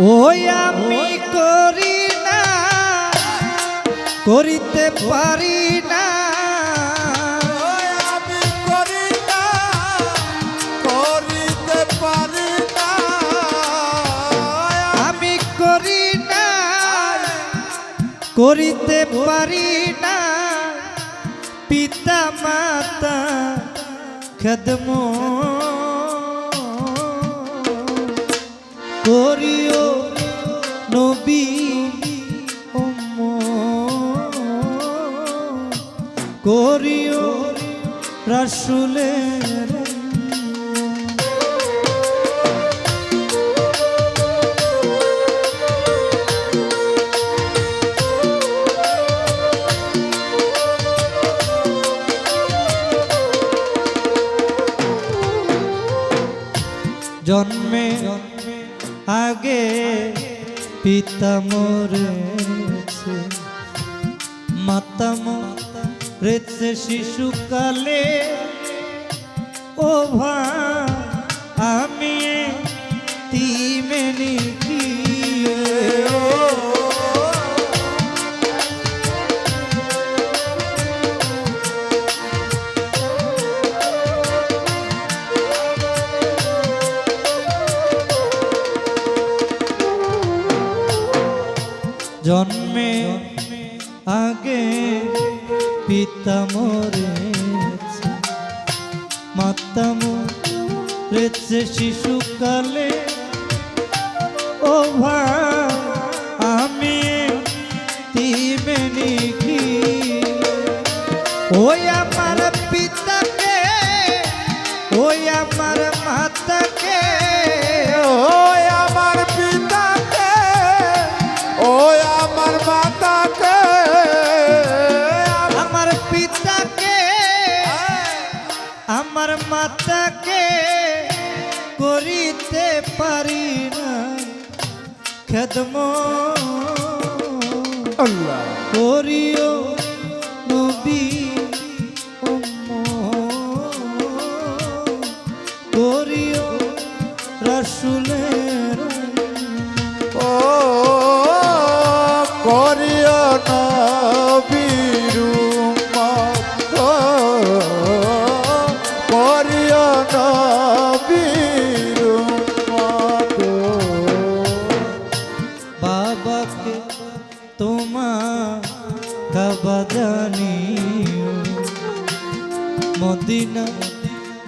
ওই আমি করি না করিতে পারি না। আমি করি না করিতে পারি না। আমি করি না করিতে পারি না। পিতা মাতা খদম করিও নবী। করিও রাসুলের জন্মে আগে পিতা মরেছে মাতা মরেছে শিশুকালে। ও ভা আমি তিমেনি জন্মে আগে পিতা মরেছে। মাতা মরেছে শিশুকালে। ও ভাই আমি তিবেনি ওই খেদম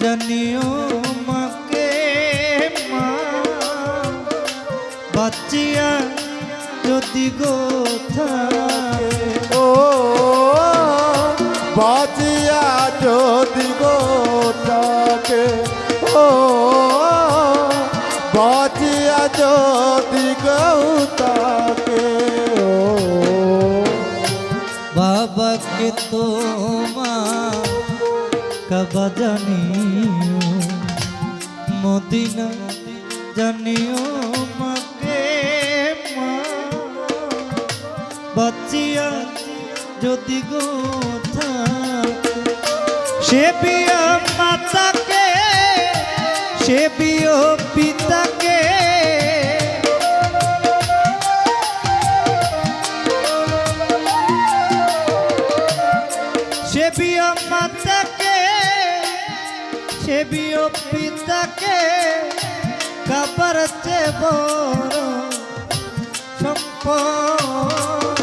জানিও মাকে মা। বাচ্চিয়া যদি গোথায় ও বাজিয়া যদি গোটাকে ও বাজিয়া যদি গৌতাকে ও। বাবাকে তোমার কাবা জানিও মদিনা জানিও মাকে মা। বাচ্চিয়া যদি গো সে বিয়া মাতাকে সে পিতাকে পিতাকে কাবার চে বড় সম্পদ।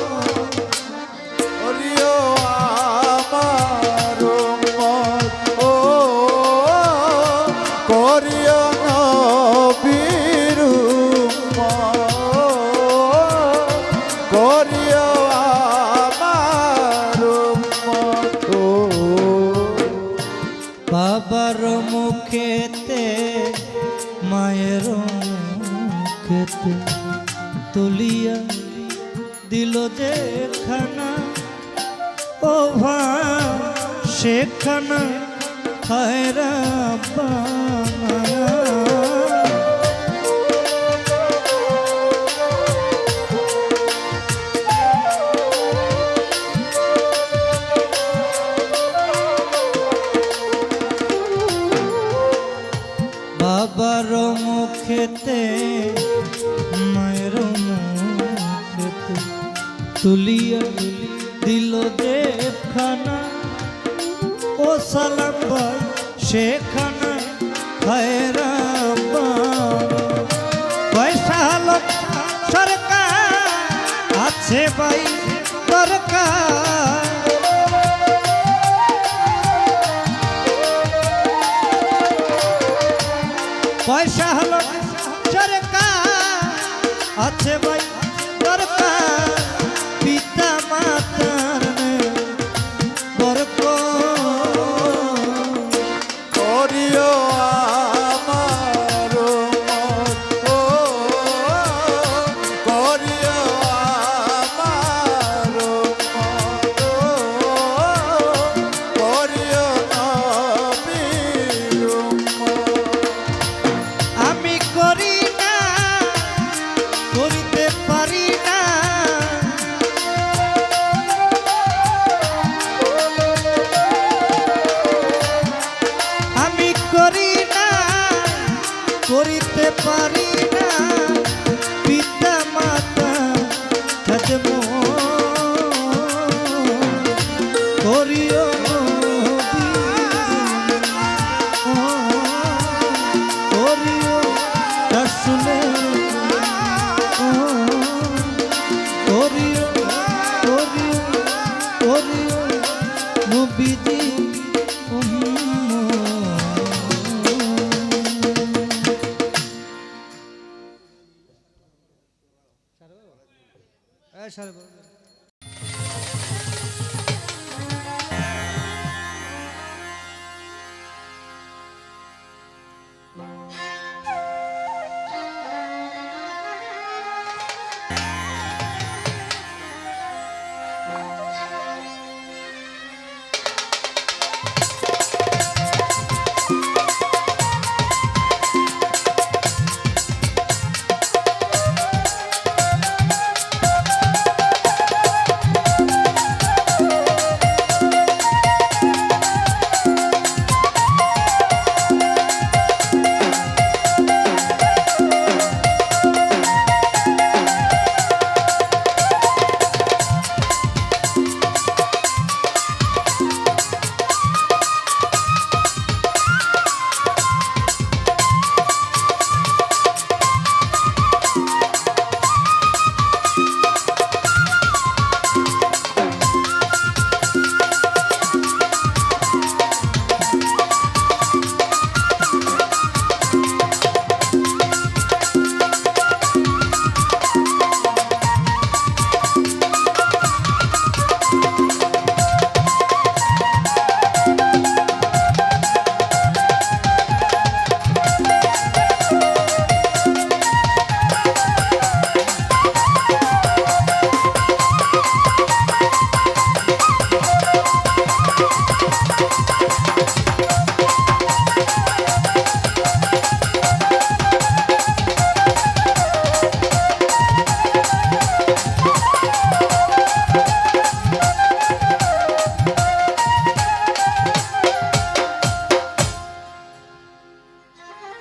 ওরিও দিল যে খানা ও ভাই সেখানা হায়রা বানায়া সালাম ভাই সেখানা খায়রাম পয়সা হলো সরকার আছে ভাই পয়সা করিও করিতে পারি না। পিতা মাতা খাদম সারে